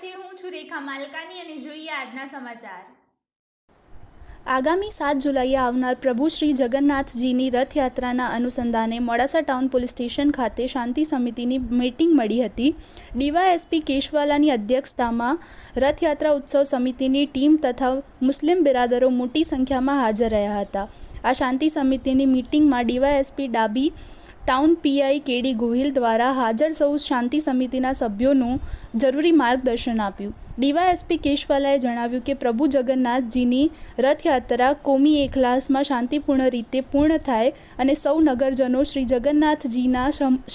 છે. હું છું રેખા માલકાની અને જોઈએ આજના સમાચાર. આગામી સાત જુલાઈએ આવનાર પ્રભુ શ્રી જગન્નાથજીની રથયાત્રાના અનુસંધાને મોડાસા ટાઉન પોલીસ સ્ટેશન ખાતે શાંતિ સમિતિની મીટિંગ મળી હતી. ડીવાયએસપી કેશવાલાની અધ્યક્ષતામાં રથયાત્રા ઉત્સવ સમિતિની ટીમ તથા મુસ્લિમ બિરાદરો મોટી સંખ્યામાં હાજર રહ્યા હતા. આ શાંતિ સમિતિની મીટિંગમાં ડીવાયએસપી ડાબી ટાઉન પીઆઈ કેડી ગોહિલ દ્વારા હાજર સૌ શાંતિ સમિતિના સભ્યોનું જરૂરી માર્ગદર્શન આપ્યું. ડીવાયએસપી કેશવાલાએ જણાવ્યું કે પ્રભુ જગન્નાથજીની રથયાત્રા કોમી એકલાસમાં શાંતિપૂર્ણ રીતે પૂર્ણ થાય અને સૌ નગરજનો શ્રી જગન્નાથજીના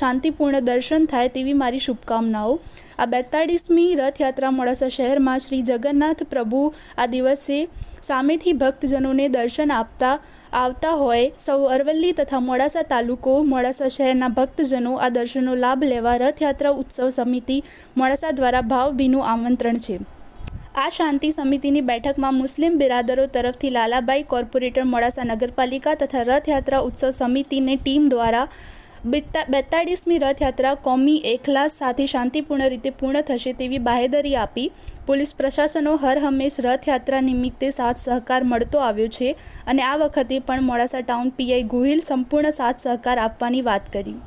શાંતિપૂર્ણ દર્શન થાય તેવી મારી શુભકામનાઓ. આ બેતાળીસમી રથયાત્રા મોડાસા શહેરમાં શ્રી જગન્નાથ પ્રભુ આ દિવસે સામેથી ભક્તજનોને દર્શન આપતા, આવતા હોય. સૌ અરવલ્લી તથા મોડાસા તાલુકો, મોડાસા શહેરના ભક્તજનો આ દર્શનનો લાભ લેવા રથયાત્રા ઉત્સવ સમિતિ મોડાસા દ્વારા ભાવભીનું આમંત્રણ છે. આ શાંતિ સમિતિની બેઠકમાં મુસ્લિમ બિરાદરો તરફથી લાલાબાઈ કોર્પોરેટર મોડાસા નગરપાલિકા તથા રથયાત્રા ઉત્સવ સમિતિની ટીમ દ્વારા બેતા, બેતાળીસમી રથયાત્રા કોમી એકલાસ સાથે શાંતિપૂર્ણ રીતે પૂર્ણ થશે તેવી બાહેદરી આપી પોલીસ પ્રશાસનો હર હંમેશ રથયાત્રા નિમિત્તે સાથ સહકાર મળતો આવ્યો છે અને આ વખતે પણ મોડાસા ટાઉન પીઆઈ ગોહિલ સંપૂર્ણ સાથ સહકાર આપવાની વાત કરી.